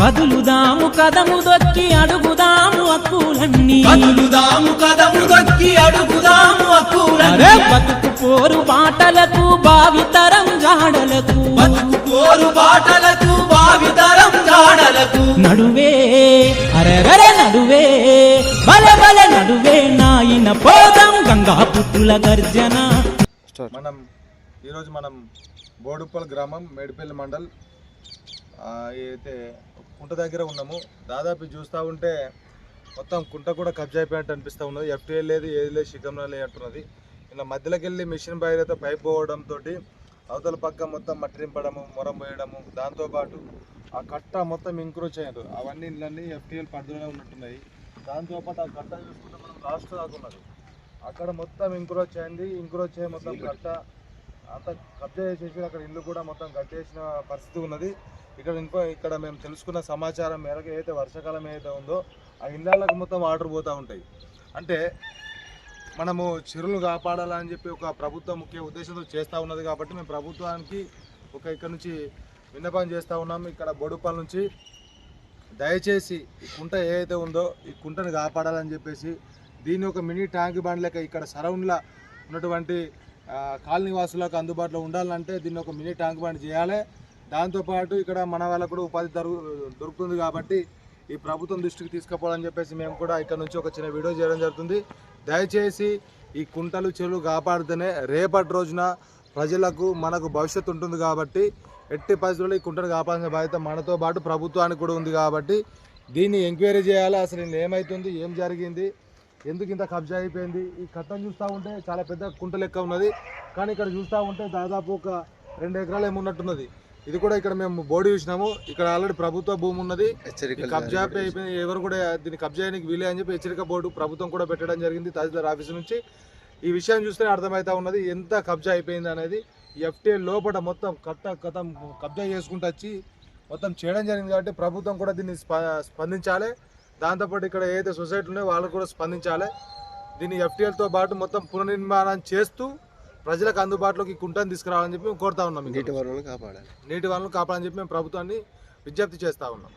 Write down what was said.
కదులుదాము కదము దొక్కి అడుగుదాము అక్కులన్నీ. కదులుదాము కదము దొక్కి అడుగుదాము అక్కులన్నీ. బతుకు పోరు బాటలకు భావితరం జాడలకు. బతుకు కోరు బాటలకు భావితరం జాడలకు. నడువే అరెరరే నడువే బలె బలె నడువే నాయన పోదాం గంగా పుత్రుల గర్జన. మనం ఈరోజు మనం బోడుప్పల్ గ్రామం మేడిపల్లి మండల్ అయితే కుంట దగ్గర ఉన్నాము దాదాపు చూస్తూ ఉంటే మొత్తం కుంట కూడా కబ్జా అయిపోయినట్టు అనిపిస్తూ ఉన్నది. ఎఫ్టీఎల్ లేదు ఏది లేదు శిఖంలో లేనట్టున్నది ఇలా మధ్యలోకి వెళ్ళి మిషన్ బయలుతో పైప్ పోవడంతో అవతల పక్క మొత్తం మట్టి నింపడము మొరం పోయడము దాంతోపాటు ఆ కట్ట మొత్తం ఇంక్రూజ్ అయ్యారు అవన్నీ ఇళ్ళన్నీ ఎఫ్టీఎల్ పరిధిలోనే ఉన్నట్టున్నాయి. దాంతోపాటు ఆ కట్ట చూసుకుంటే మనం లాస్ట్ దాకా ఉన్నది. అక్కడ మొత్తం ఇంక్రోచ్ అయింది ఇంక్రోచ్ అయ్యి మొత్తం కట్ట. అంతా కబ్జా చేసేసి అక్కడ ఇల్లు కూడా మొత్తం కట్టేసిన పరిస్థితి ఉన్నది. ఇక్కడ ఇంకో ఇక్కడ మేము తెలుసుకున్న సమాచారం మేరకు ఏదైతే వర్షాకాలం ఏదైతే ఉందో ఆ ఇళ్ళకు మొత్తం వాటర్ పోతూ ఉంటాయి. అంటే మనము చెరువులు కాపాడాలని చెప్పి ఒక ప్రభుత్వం ముఖ్య ఉద్దేశంతో చేస్తూ ఉన్నది కాబట్టి మేము ప్రభుత్వానికి ఒక ఇక్కడ నుంచి విన్నపం చేస్తూ ఉన్నాము ఇక్కడ బొడుపల్ నుంచి దయచేసి ఈ కుంట ఏదైతే ఉందో ఈ కుంటను కాపాడాలని చెప్పేసి దీన్ని ఒక మినీ ట్యాంక్ బండ్ లెక్క ఇక్కడ సరౌండ్లో ఉన్నటువంటి కాలనీ వాసులకు అందుబాటులో ఉండాలంటే దీన్ని ఒక మినీ ట్యాంక్ బండ్ చేయాలి. దాంతోపాటు ఇక్కడ మన వాళ్ళకు కూడా ఉపాధి దొరు దొరుకుతుంది కాబట్టి ఈ ప్రభుత్వం దృష్టికి తీసుకుపోవాలని చెప్పేసి మేము కూడా ఇక్కడ నుంచి ఒక చిన్న వీడియో చేయడం జరుగుతుంది. దయచేసి ఈ కుంటలు చెరువులు కాపాడితేనే రేపటి రోజున ప్రజలకు మనకు భవిష్యత్తు ఉంటుంది కాబట్టి ఎట్టి పరిస్థితుల్లో ఈ కుంటను కాపాడాల్సిన బాధ్యత మనతో పాటు ప్రభుత్వానికి కూడా ఉంది కాబట్టి దీన్ని ఎంక్వైరీ చేయాలి. అసలు ఏమవుతుంది ఏం జరిగింది? ఎందుకు ఇంత కబ్జా అయిపోయింది? ఈ కట్టను చూస్తూ ఉంటే చాలా పెద్ద కుంట లెక్క ఉన్నది. కానీ ఇక్కడ చూస్తూ ఉంటే దాదాపు ఒక రెండు ఎకరాలు ఏమున్నట్టున్నది ఇది కూడా ఇక్కడ మేము బోర్డు చూసినాము. ఇక్కడ ఆల్రెడీ ప్రభుత్వ భూమి ఉన్నది. కబ్జా అయిపోయింది ఎవరు కూడా దీన్ని కబ్జా చేయడానికి వీలే అని చెప్పి హెచ్చరిక బోర్డు ప్రభుత్వం కూడా పెట్టడం జరిగింది తహసీల్దార్ ఆఫీస్ నుంచి. ఈ విషయం చూస్తే అర్థమవుతా ఉన్నది ఎంత కబ్జా అయిపోయింది అనేది. ఎఫ్టీఏ లోపల మొత్తం కట్ట కథం కబ్జా చేసుకుంటూ వచ్చి మొత్తం చేయడం జరిగింది కాబట్టి ప్రభుత్వం కూడా దీన్ని స్ప- స్పందించాలి. దాంతోపాటు ఇక్కడ ఏదైతే సొసైటీ ఉన్నాయో వాళ్ళు కూడా స్పందించాలి. దీన్ని ఎఫ్టీఎల్తో పాటు మొత్తం పునర్నిర్మాణం చేస్తూ ప్రజలకు అందుబాటులోకి కుంటను తీసుకురావాలని చెప్పి మేము కోరుతా ఉన్నాం. నీటి వనరులను కాపాడాలి. నీటి వనరులు కాపాడని చెప్పి మేము ప్రభుత్వాన్ని విజ్ఞప్తి చేస్తా ఉన్నాం.